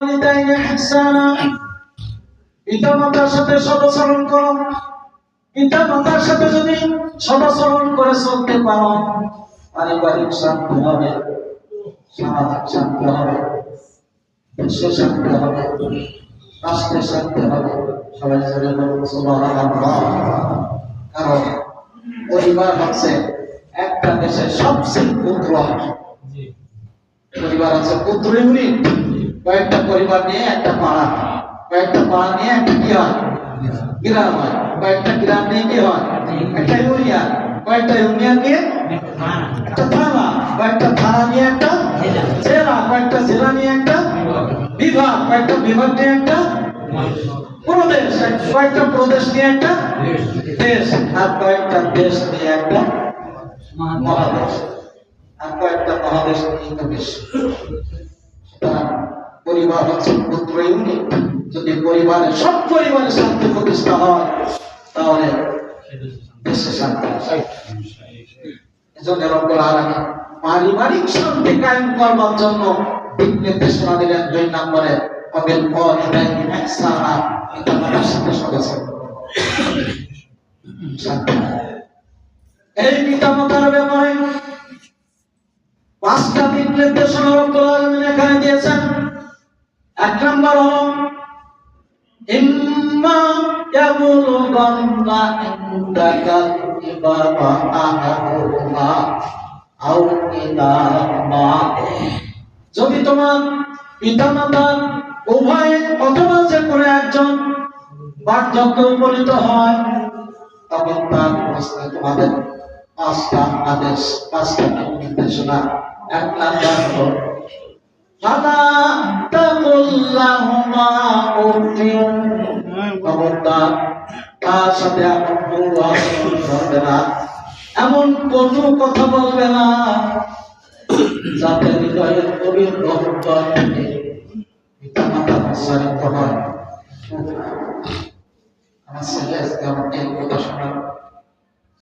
ওয়ালিদাইনি ইহসানা পিতামাতার সাথে সদাচরণ করো। পিতামাতার সাথে যদি সদাচরণ করে চলতে পারো পারিবারিক শান্তি হবে সামাজিক শান্তি হবে বিশ্ব শান্তি হবে রাষ্ট্রের শান্তি হবে। সবাই জোরে কারণ পরিবার হচ্ছে একটা দেশের সবচেয়ে পুত্র। পরিবার আছে পুত্র ইউনিট। কয়েকটা পরিবার নিয়ে একটা পাড়া কয়েকটা পাড়া নিয়ে একটা কি হয় গ্রাম হয় কয়েকটা গ্রাম নিয়ে কি হয় একটা ইউনিয়ন কয়েকটা ইউনিয়ন নিয়ে একটা থানা কয়েকটা থানা নিয়ে একটা জেলা কয়েকটা জেলা নিয়ে একটা বিভাগ কয়েকটা বিভাগ নিয়ে একটা প্রদেশ কয়েকটা প্রদেশ নিয়ে একটা দেশ আর কয়েকটা দেশ নিয়ে একটা মহাদেশ আর কয়েকটা মহাদেশ নিয়ে একটা বিশ্ব সুতরাং পরিবার হচ্ছে পুত্র ইউনিট যদি পরিবারের সব পরিবারের শান্তি প্রতিষ্ঠা হয়, তাহলে দেশে শান্তি এজন্য রব্বুল আলামিন পারিবারিক শান্তি কায়েম করবার জন্য দিক নির্দেশনা দিলেন দুই নম্বরে ইহসানা এটা মাতার সাথে সদস্য। এই পিতামাতার ব্যাপারে পাঁচটা দিক নির্দেশনা রব্বুল এক নম্বর যদি তোমার পিতামাতা উভয় অথবা যে কোনো একজন বার্ধক্য উপনীত হয়, তখন তার অবস্থায় তোমাদের পাঁচটা আদেশ, পাঁচটা নির্দেশনা। এক নাম্বার হলো তার সাথে এমন কোনো আচরণ করবে না? এমন কটু কথা বলবে না যাতে হৃদয়ের কবির অন্তর থেকে। পিতামাতা প্রসারিত হয় আমার ছেলে আজকে আমাকে এই কথা শোনার